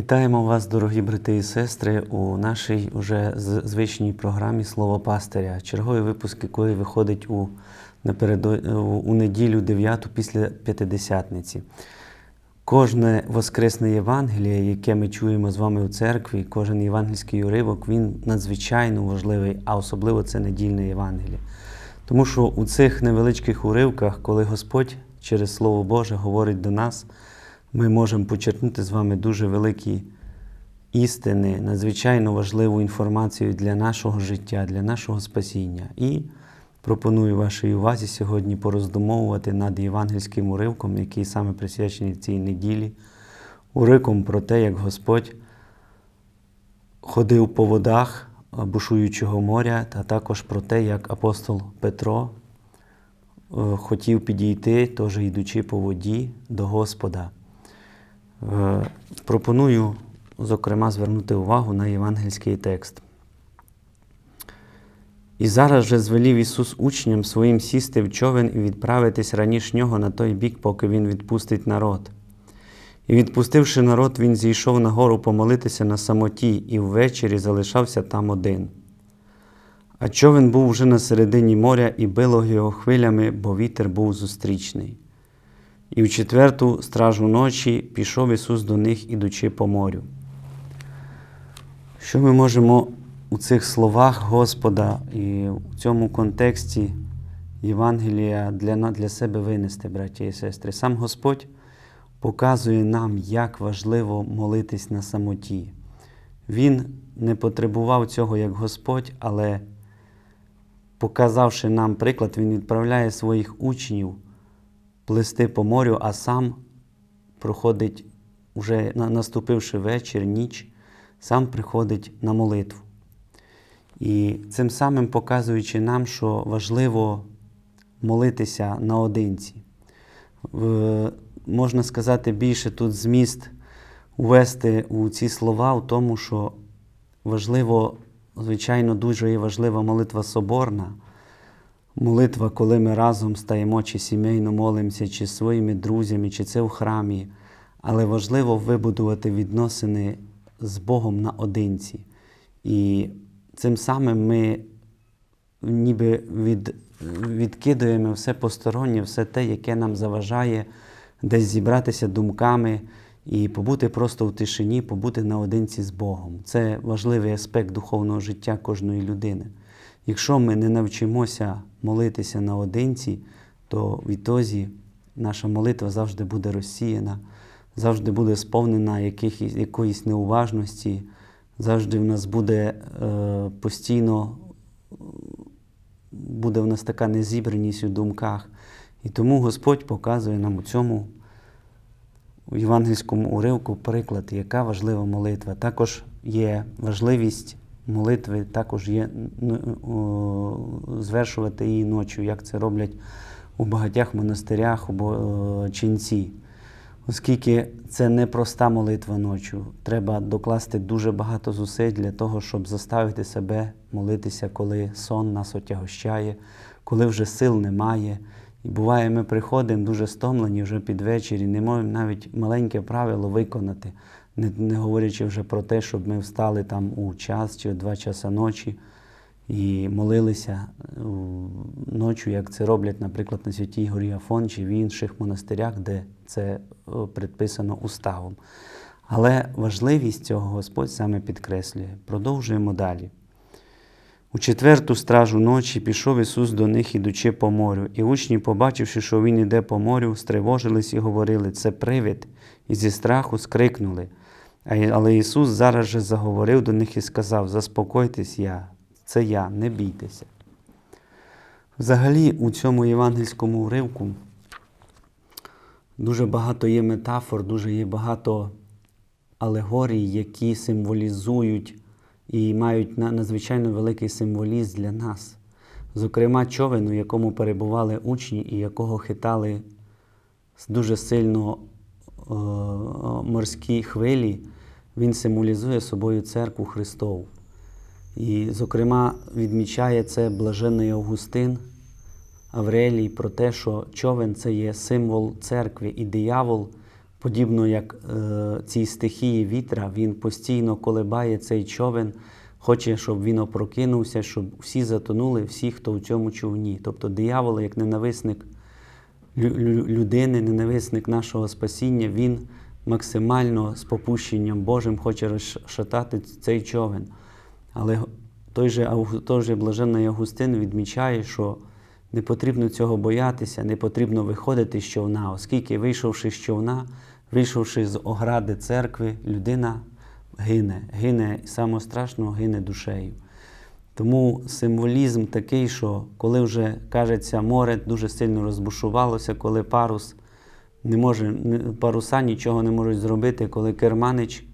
Вітаємо вас, дорогі брати і сестри, у нашій уже звичній програмі Слово пастиря, черговий випуск якої виходить у, напередо... у неділю 9 після П'ятидесятниці. Кожне воскресне Євангеліє, яке ми чуємо з вами у церкві, кожен євангельський уривок, він надзвичайно важливий, а особливо це недільне Євангеліє. Тому що у цих невеличких уривках, коли Господь через Слово Боже говорить до нас, ми можемо почерпнути з вами дуже великі істини, надзвичайно важливу інформацію для нашого життя, для нашого спасіння. І пропоную вашій увазі сьогодні пороздумовувати над євангельським уривком, який саме присвячений цій неділі, уривком про те, як Господь ходив по водах бушуючого моря, та також про те, як апостол Петро е, хотів підійти, теж йдучи по воді до Господа. Е, Пропоную, зокрема, звернути увагу на євангельський текст. І зараз же звелів Ісус учням своїм сісти в човен і відправитись раніше нього на той бік, поки Він відпустить народ. І відпустивши народ, він зійшов на гору помолитися на самоті, і ввечері залишався там один. А човен був уже на середині моря і било його хвилями, бо вітер був зустрічний. І в четверту стражу ночі пішов Ісус до них, ідучи по морю. Що ми можемо у цих словах Господа і у цьому контексті Євангелія для, для себе винести, браті і сестри? Сам Господь показує нам, як важливо молитись на самоті. Він не потребував цього як Господь, але показавши нам приклад, Він відправляє своїх учнів плисти по морю, а сам проходить, уже наступивши вечір, ніч, сам приходить на молитву. І цим самим показуючи нам, що важливо молитися наодинці. Можна сказати, більше тут зміст увести у ці слова у тому, що важливо, звичайно, дуже є важлива молитва соборна. Молитва, коли ми разом стаємо, чи сімейно молимося, чи своїми друзями, чи це в храмі. Але важливо вибудувати відносини з Богом наодинці. І цим самим ми ніби від, відкидуємо все постороннє, все те, яке нам заважає десь зібратися думками і побути просто в тишині, побути наодинці з Богом. Це важливий аспект духовного життя кожної людини. Якщо ми не навчимося молитися наодинці, то відтоді наша молитва завжди буде розсіяна, завжди буде сповнена якихось, якоїсь неуважності, завжди в нас буде е, постійно буде в нас така незібраність у думках. І тому Господь показує нам у цьому у євангельському уривку приклад, яка важлива молитва. Також є важливість молитви, також є звершувати її ночі, як це роблять у багатьох монастирях або е, ченці. Оскільки це не проста молитва ночі, треба докласти дуже багато зусиль для того, щоб заставити себе молитися, коли сон нас отягощає, коли вже сил немає. І буває, ми приходимо дуже стомлені вже під вечір і не можемо навіть маленьке правило виконати, не, не говорячи вже про те, щоб ми встали там у час чи о два часа ночі і молилися е, ночі, як це роблять, наприклад, на Святій Горі Афон чи в інших монастирях, де це е, предписано уставом. Але важливість цього Господь саме підкреслює. Продовжуємо далі. У четверту стражу ночі пішов Ісус до них, ідучи по морю, і учні, побачивши, що Він іде по морю, стривожились і говорили, це привид, і зі страху скрикнули. Але Ісус зараз же заговорив до них і сказав: Заспокойтесь я, це я, не бійтеся. Взагалі, у цьому євангельському уривку дуже багато є метафор, дуже є багато алегорій, які символізують і мають надзвичайно великий символізм для нас. Зокрема, човен, у якому перебували учні і якого хитали дуже сильно е, морські хвилі, він символізує собою церкву Христову. І, зокрема, відмічає це блаженний Августин Аврелій про те, що човен це є символ церкви, і диявол подібно як е, цій стихії вітра, він постійно колебає цей човен, хоче, щоб він опрокинувся, щоб всі затонули, всі, хто в цьому човні. Тобто диявол, як ненависник людини, ненависник нашого спасіння, він максимально з попущенням Божим хоче розшатати цей човен. Але той же, той же блаженний Августин відмічає, що не потрібно цього боятися, не потрібно виходити з човна, оскільки, вийшовши з човна, вийшовши з огради церкви, людина гине, гине саме гине душею. Тому символізм такий, що коли вже кажеться, море дуже сильно розбушувалося, коли парус не може, паруса нічого не можуть зробити, коли керманич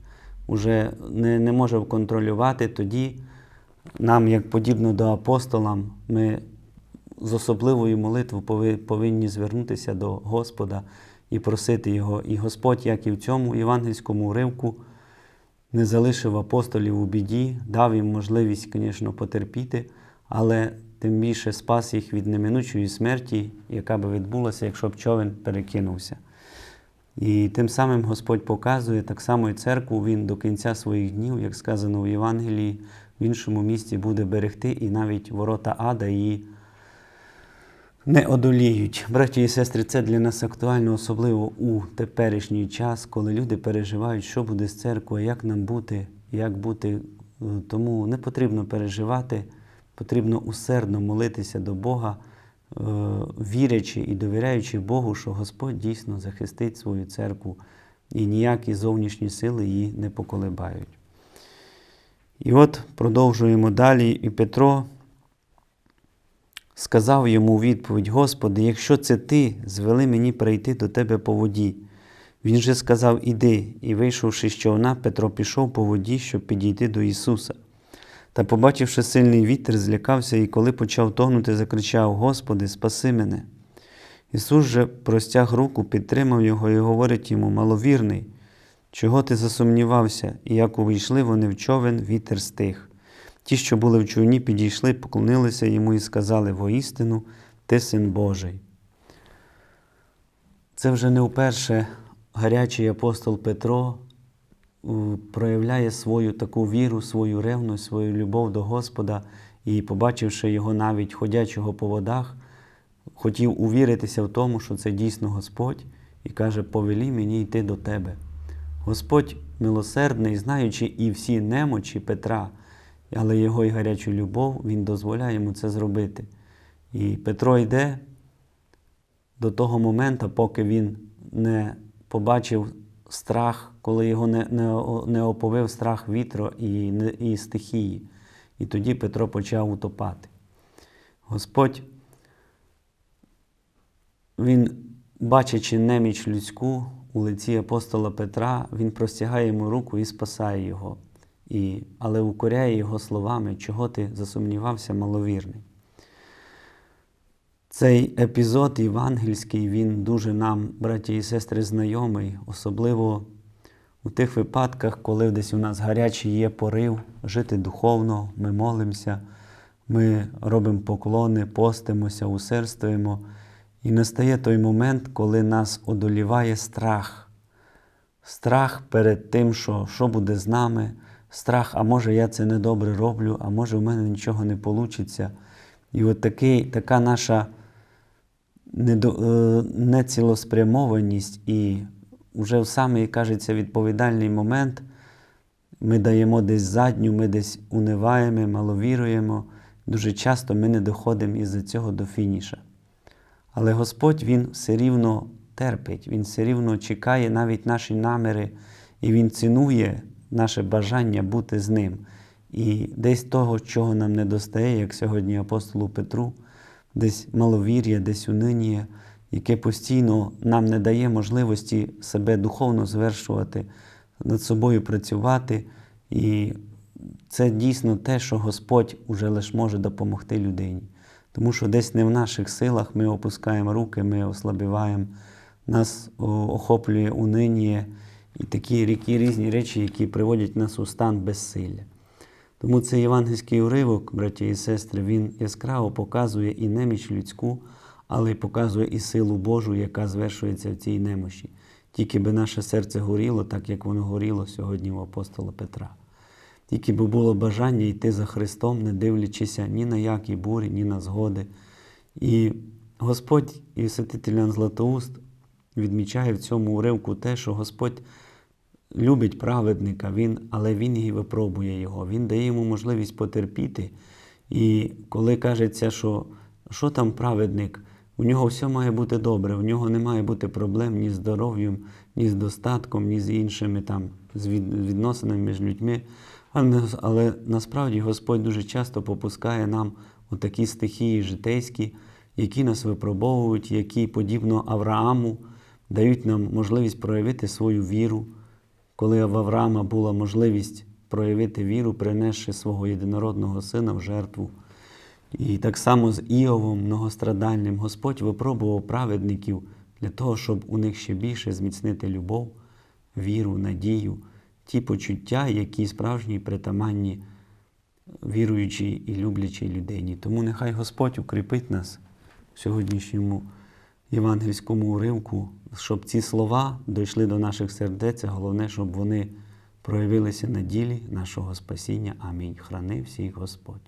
вже не, не може контролювати, тоді нам, як подібно до апостолам, ми з особливою молитвою пови- повинні звернутися до Господа і просити Його. І Господь, як і в цьому євангельському уривку, не залишив апостолів у біді, дав їм можливість, звісно, потерпіти, але тим більше спас їх від неминучої смерті, яка би відбулася, якщо б човен перекинувся. І тим самим Господь показує так само і церкву, Він до кінця своїх днів, як сказано в Євангелії, в іншому місці буде берегти, і навіть ворота ада її не одоліють. Браті і сестри, це для нас актуально, особливо у теперішній час, коли люди переживають, що буде з церквою, як нам бути, як бути. Е, Тому не потрібно переживати, потрібно усердно молитися до Бога, е, вірячи і довіряючи Богу, що Господь дійсно захистить свою церкву і ніякі зовнішні сили її не поколебають. І от продовжуємо далі, і Петро сказав йому у відповідь: Господи, якщо це ти, звели мені прийти до тебе по воді. Він же сказав: Іди, і вийшовши з човна, Петро пішов по воді, щоб підійти до Ісуса. Та, побачивши сильний вітер, злякався і коли почав тонути, закричав: Господи, спаси мене. Ісус же простяг руку, підтримав його і говорить йому: Маловірний, чого ти засумнівався? І як увійшли вони в човен, вітер стих. Ті, що були в човні, підійшли, поклонилися йому і сказали: Воістину, ти син Божий. Це вже не вперше гарячий апостол Петро е, проявляє свою таку віру, свою ревність, свою любов до Господа і, побачивши його навіть ходячого по водах, хотів увіритися в тому, що це дійсно Господь, і каже: Повелі мені йти до тебе. Господь милосердний, знаючи і всі немочі Петра, але його і гарячу любов, Він дозволяє йому це зробити. І Петро йде до того моменту, поки він не побачив страх, коли його не, не, не оповив страх вітру і, і стихії. І тоді Петро почав утопати. Господь, він, бачачи неміч людську у лиці апостола Петра, він простягає йому руку і спасає його. І, але укоряє його словами, чого ти засумнівався, маловірний. Цей епізод євангельський, він дуже нам, браті і сестри, знайомий, особливо у тих випадках, коли десь у нас гарячий є порив жити духовно, ми молимося, ми робимо поклони, постимося, усердствуємо. І настає той момент, коли нас одоліває страх. Страх перед тим, що, що буде з нами, страх, а може я це недобре роблю, а може в мене нічого не вийде. І от такий, така наша е, нецілеспрямованість і вже в самий, кажеться, відповідальний момент ми даємо десь задню, ми десь униваємо, маловіруємо. Дуже часто ми не доходимо із-за цього до фініша. Але Господь Він все рівно терпить, Він все рівно чекає навіть наші наміри, і Він цінує наше бажання бути з Ним. І десь того, чого нам не достає, як сьогодні апостолу Петру, десь маловір'я, десь унинія, яке постійно нам не дає можливості себе духовно звершувати, над собою працювати. І це дійсно те, що Господь уже лише може допомогти людині. Тому що десь не в наших силах ми опускаємо руки, ми ослабіваємо, нас охоплює униніє і такі ріки, різні речі, які приводять нас у стан безсилля. Тому цей євангельський уривок, браті і сестри, він яскраво показує і неміч людську, але й показує і силу Божу, яка звершується в цій немощі. Тільки би наше серце горіло, так як воно горіло сьогодні у апостола Петра. Тільки би було бажання йти за Христом, не дивлячися ні на які бурі, ні на згоди. І Господь і святитель Златоуст відмічає в цьому уривку те, що Господь любить праведника, він, але Він і випробує його. Він дає йому можливість потерпіти. І коли кажеться, що що там праведник, у нього все має бути добре, у нього не має бути проблем ні з здоров'ям, ні з достатком, ні з іншими там з від- відносинами між людьми. Але, насправді Господь дуже часто попускає нам отакі стихії житейські, які нас випробовують, які, подібно Аврааму, дають нам можливість проявити свою віру. Коли в Авраама була можливість проявити віру, принесши свого єдинородного сина в жертву. І так само з Іовом, многострадальним, Господь випробував праведників для того, щоб у них ще більше зміцнити любов, віру, надію, ті почуття, які справжні притаманні віруючій і люблячій людині. Тому нехай Господь укріпить нас в сьогоднішньому євангельському уривку, щоб ці слова дійшли до наших сердець, а головне, щоб вони проявилися на ділі нашого спасіння. Амінь. Храни всіх Господь.